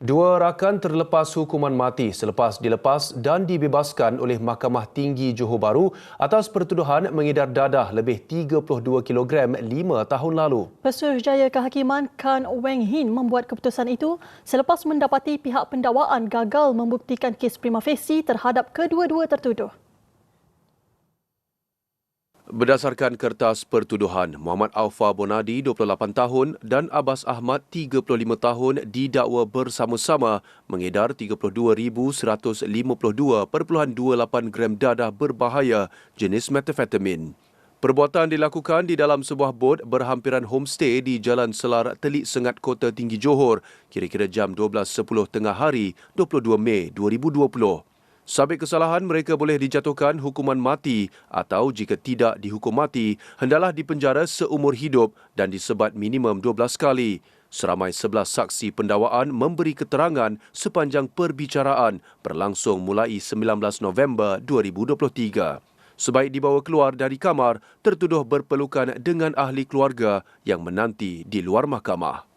Dua rakan terlepas hukuman mati selepas dilepas dan dibebaskan oleh Mahkamah Tinggi Johor Bahru atas pertuduhan mengedar dadah lebih 32 kg lima tahun lalu. Pesuruhjaya Kehakiman Kan Weng Hin membuat keputusan itu selepas mendapati pihak pendakwaan gagal membuktikan kes prima facie terhadap kedua-dua tertuduh. Berdasarkan kertas pertuduhan, Muhammad Aufa Bonadi, 28 tahun dan Abbas Ahmad, 35 tahun didakwa bersama-sama mengedar 32,152.28 gram dadah berbahaya jenis metafetamin. Perbuatan dilakukan di dalam sebuah bot berhampiran homestay di Jalan Selar Telik Sengat Kota Tinggi Johor kira-kira jam 12.10 tengah hari 22 Mei 2020. Sabit kesalahan mereka boleh dijatuhkan hukuman mati atau jika tidak dihukum mati, hendaklah dipenjara seumur hidup dan disebat minimum 12 kali. Seramai 11 saksi pendakwaan memberi keterangan sepanjang perbicaraan berlangsung mulai 19 November 2023. Sebaik dibawa keluar dari kamar, tertuduh berpelukan dengan ahli keluarga yang menanti di luar mahkamah.